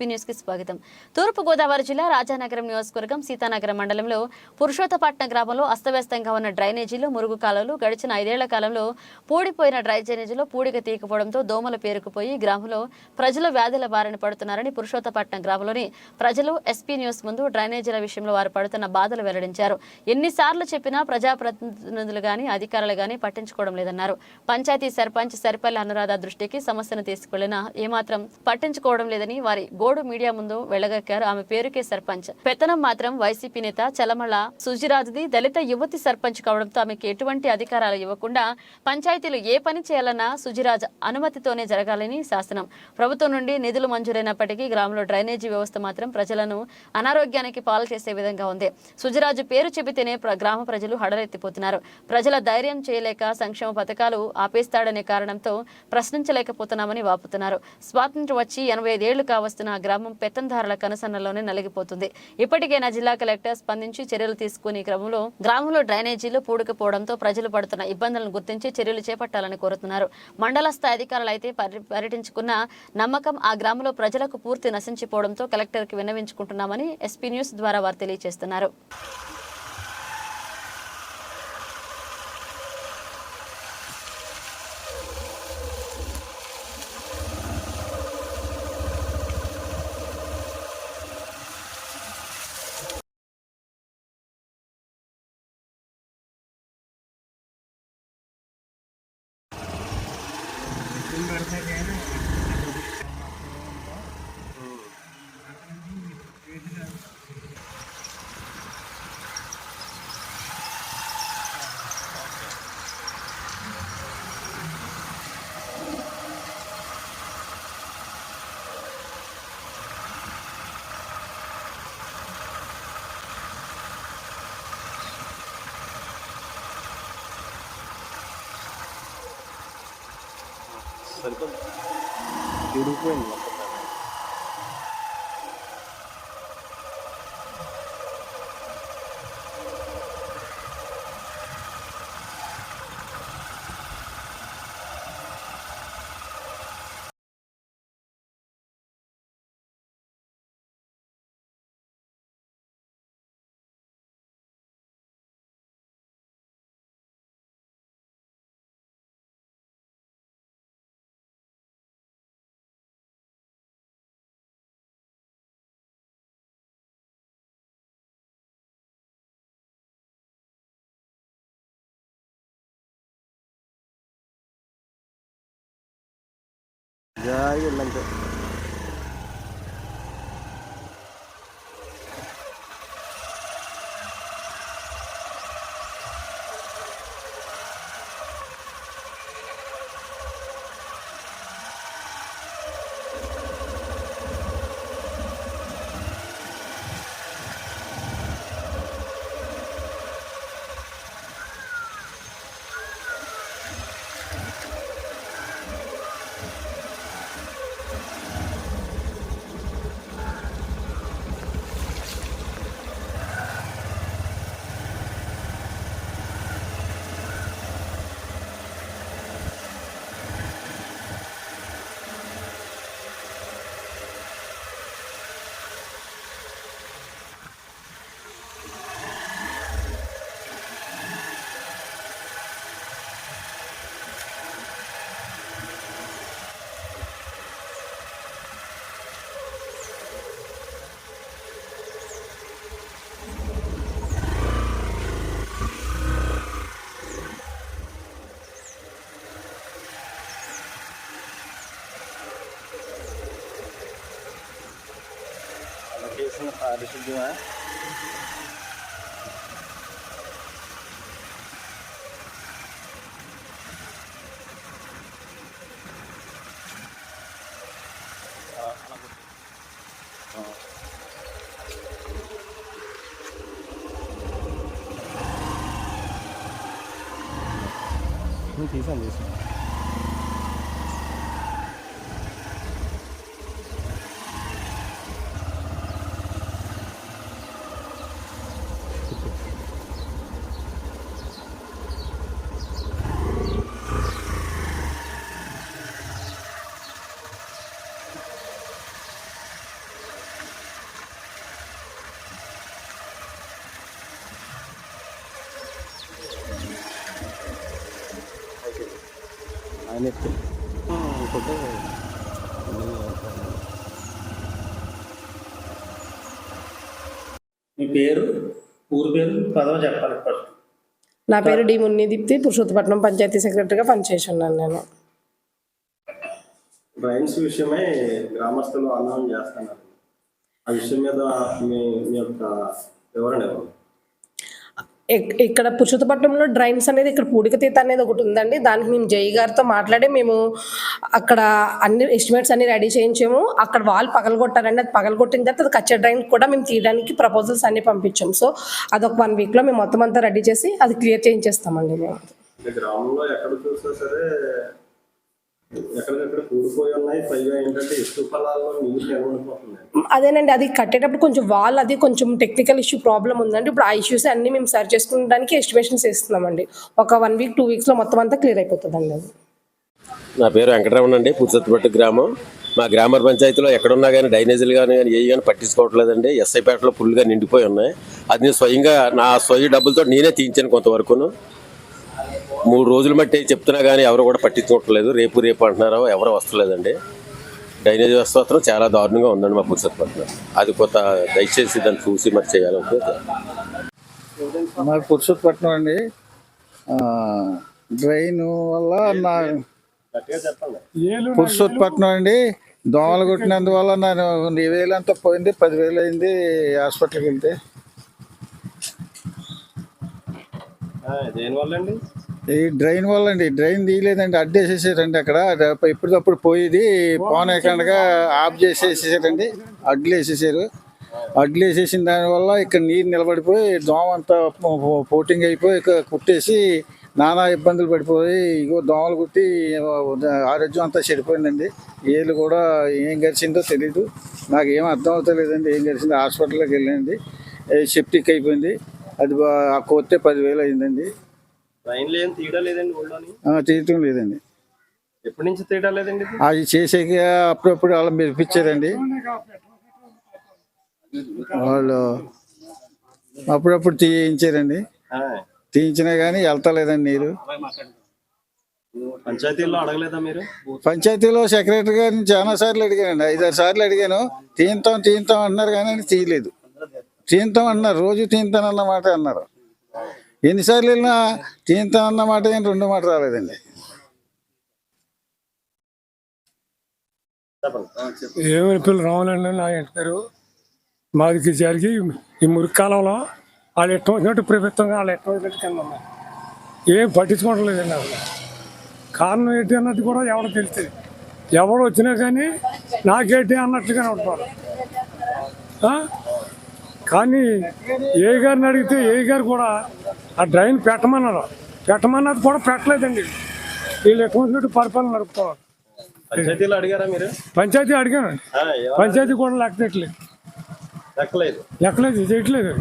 SP న్యూస్కి స్వాగతం. తూర్పుగోదావరి జిల్లా రాజానగరం నియోజకవర్గం సీతానగరం మండలంలో పురుషోత్తపట్నం గ్రామంలో అస్తవ్యస్తంగా ఉన్న డ్రైనేజీలు మురుగు కాలువలు గడిచిన ఐదేళ్ళ కాలంలో పూడిపోయిన డ్రైనేజీలో పూడిక తీయకపోవడంతో దోమలు పేరుకుపోయి గ్రామంలో ప్రజలు వ్యాధుల బారిన పడుతున్నారని పురుషోత్తపట్నం గ్రామంలోని ప్రజలు ఎస్పీ న్యూస్ ముందు డ్రైనేజీల విషయంలో వారు పడుతున్న బాధలు వెల్లడించారు. ఎన్నిసార్లు చెప్పినా ప్రజాప్రతినిధులు గాని అధికారులు గాని పట్టించుకోవడం లేదన్నారు. పంచాయతీ సర్పంచ్ సరిపల్లి అనురాధ దృష్టికి సమస్యను తీసుకెళ్ళినా ఏమాత్రం పట్టించుకోవడం లేదని వారి గోడు మీడియా ముందు వెళ్ళగక్కారు ఆమె పేరుకే సర్పంచ్. పెత్తనం మాత్రం వైసీపీ నేత చలమల సుజిరాజుది దళిత యువతి సర్పంచ్ కావడంతో ఆమెకి ఎటువంటి అధికారాలు ఇవ్వకుండా పంచాయతీలు ఏ పని చేయాలన్నా సుజిరాజ్ అనుమతితోనే జరగాలని శాసనం. ప్రభుత్వం నుండి నిధులు మంజూరైనప్పటికీ గ్రామంలో డ్రైనేజీ వ్యవస్థ మాత్రం ప్రజలను అనారోగ్యానికి పాలు చేసే విధంగా ఉంది. సుజిరాజు పేరు చెబితేనే గ్రామ ప్రజలు హడలెత్తిపోతున్నారు. ప్రజల ధైర్యం చేయలేక సంక్షేమ పథకాలు ఆపేస్తాడనే కారణంతో ప్రశ్నించలేకపోతున్నామని వాపుతున్నారు. స్వాతంత్ర్యం వచ్చి ఎనభై ఐదేళ్ళు కావస్తున్న గ్రామం పెత్తందారుల కనసన్నలోనే నలిగిపోతుంది. ఇప్పటికైనా జిల్లా కలెక్టర్ స్పందించి చర్యలు తీసుకుని క్రమంలో గ్రామంలో డ్రైనేజీలు పూడకపోవడంతో ప్రజలు పడుతున్న ఇబ్బందులను గుర్తించి చర్యలు చేపట్టాలని కోరుతున్నారు. మండల స్థాయి అధికారులు అయితే పర్య- పర్యటించుకున్న నమ్మకం ఆ గ్రామంలో ప్రజలకు పూర్తి నశించిపోవడంతో కలెక్టర్కి విన్నవించుకుంటున్నామని ఎస్పీ న్యూస్ ద్వారా వారు తెలియజేస్తున్నారు. それとも、16円になった。పారిశుద్ధ్యమా ఆ, ada semua. Ini bisa nih sih. చెప్తే అనుకుంటే మీ పేరు? ఊరు పేరు? పదవి చెప్పాలి ఫస్ట్ నా పేరు డి మున్నిదీప్తి పురుషోత్తపట్నం పంచాయతీ సెక్రటరీగా పనిచేసి ఉన్నాను నేను. డ్రైన్స్ విషయమై గ్రామస్తులు ఆందోళన చేస్తున్నారు. ఆ విషయం మీద మీ మీ యొక్క వివరణ ఇవ్వండి. ఇక్కడ పురుషోత్తపట్నంలో డ్రైన్స్ అనేది ఇక్కడ పూడికతీత అనేది ఒకటి ఉందండి. దానికి మేము జై గారితో మాట్లాడి మేము అక్కడ అన్ని ఎస్టిమేట్స్ అన్ని రెడీ చేయించాము. అక్కడ వాల్ పగలగొట్టారండి. అది పగలగొట్టిన తర్వాత అది కచ్చే డ్రైన్ కూడా మేము తీయడానికి ప్రపోజల్స్ అన్ని పంపించాము. సో అదొక వన్ వీక్లో మేము మొత్తం అంతా రెడీ చేసి అది క్లియర్ చేయించేస్తామండి మేము. గ్రామంలో ఎక్కడ చూసినా సరే ఎక్కడికక్కడ కూడిపోయి ఉన్నాయి. పైగా ఏంటంటే ఇసుక పొలాల్లో నీళ్ళు నిలబడిపోతున్నాయి అదేనండి. అది కట్టేటప్పుడు కొంచెం వాల్ అది కొంచెం టెక్నికల్ ఇష్యూ ప్రాబ్లం ఉందండి. ఇప్పుడు ఆ ఇష్యూస్ అన్ని మేము సరి చేసుకోవడానికి ఎస్టిమేషన్స్ ఇస్తున్నామండి ఒక వన్ వీక్ టూ వీక్స్లో మొత్తం అంతా క్లియర్ అయిపోతుందండి అది. నా పేరు వెంకటరమణ అండి. పురుషత్పట్టు గ్రామం. మా గ్రామ పంచాయతీలో ఎక్కడున్నా కానీ డ్రైనేజీలు కానీ కానీ ఏ కానీ పట్టించుకోవట్లేదండి. ఎస్ఐపేటలో ఫుల్గా నిండిపోయి ఉన్నాయి. అది నేను స్వయంగా నా స్వయ డబ్బులతో నేనే తీయించాను కొంతవరకును. మూడు రోజులు బట్టి చెప్తున్నా కానీ ఎవరు కూడా పట్టించుకోవట్లేదు. రేపు రేపు అంటున్నారు ఎవరు వస్తలేదండి. డ్రైనేజ్ వ్యవస్థ మాత్రం చాలా దారుణంగా ఉందండి మా పురుషత్పట్నం అది కొత్త దయచేసి దాన్ని చూసి మరి చేయాలనుకుంటే మాది పురుషోత్పట్నం అండి ఆ, డ్రైన్ వల్ల నా పురుషోత్పట్నం అండి దోమలు కొట్టినందువల్ల నేను వేలు అంతా పోయింది పదివేలు అయింది హాస్పిటల్కి వెళ్తే. దేనివల్ల అండి? ఈ డ్రైన్ వల్ల అండి డ్రైన్ తీయలేదండి అడ్డేసేసారండి అక్కడ. ఎప్పటికప్పుడు పోయేది పోనేకుండా ఆఫ్ చేసేసేసారండి అడ్లు వేసేసారు. అడ్లు వేసేసిన దానివల్ల ఇక్కడ నీరు నిలబడిపోయి దోమ అంతా పోటింగ్ అయిపోయి ఇక్కడ కుట్టేసి నానా ఇబ్బందులు పడిపోయి ఇగో దోమలు కుట్టి ఆరోగ్యం అంతా చెడిపోయిందండి. ఏళ్ళు కూడా ఏం గడిచిందో తెలీదు. నాకు ఏం అర్థం అవుతలేదండి ఏం గడిచిందో. హాస్పిటల్లోకి వెళ్ళండి సెప్టిక్ అయిపోయింది. అది బా- ఆ కొత్తే పదివేలు అయిందండి. ట్రైన్లు ఏం తీయడం లేదండి ఊళ్ళోని? తీయటం లేదండి. ఎప్పటి నుంచి తీయడం లేదండి అది చేసేకి అప్పుడప్పుడు వాళ్ళు మెరిపించారండి. వాళ్ళు అప్పుడప్పుడు తీయించారండి. తీయించినా కానీ వెళ్తలేదండి నీరు. పంచాయతీల్లో అడగలేదా మీరు? పంచాయతీలో సెక్రటరీ గారిని చాలా సార్లు అడిగానండి. ఐదారు సార్లు అడిగాను. తీయింతాం తీయింతాం అన్నారు కానీ తీయలేదు. తీయింతాం అన్నారు రోజు తీయింతానన్న మాట అన్నారు. ఎన్నిసార్లు వెళ్ళినా తీయింతాం అన్న మాట ఏం రెండు మాట రాలేదండి. ఏమని పిల్లలు రావాలండి నా ఇంటి పేరు? మాదికి జరిగి ఈ మురికాలంలో వాళ్ళు ఎట్ట వచ్చినట్టు ప్రభుత్వంగా వాళ్ళు ఎట్ట వచ్చినట్టు కింద ఉన్నాయి ఏం పట్టించుకోవడం లేదండి అసలు. కారణం ఏంటి అన్నది కూడా ఎవరు తెలుస్తుంది ఎవరు వచ్చినా కానీ నాకేంటి అన్నట్టుగానే ఉంటారు. కానీ ఏ గారిని అడిగితే ఏ గారు కూడా ఆ డ్రైన్ పెట్టమన్నారు. పెట్టమన్నది కూడా పెట్టలేదండి. వీళ్ళు వచ్చినట్టు పరిపాలన నడుపుతున్నారు. పంచాయతీలో అడిగారా మీరు? పంచాయతీ ఎవరు పంచాయతీ కూడా లెక్క పెట్టలేదు లెక్కలేదు. లెక్కలేదు చేయట్లేదు.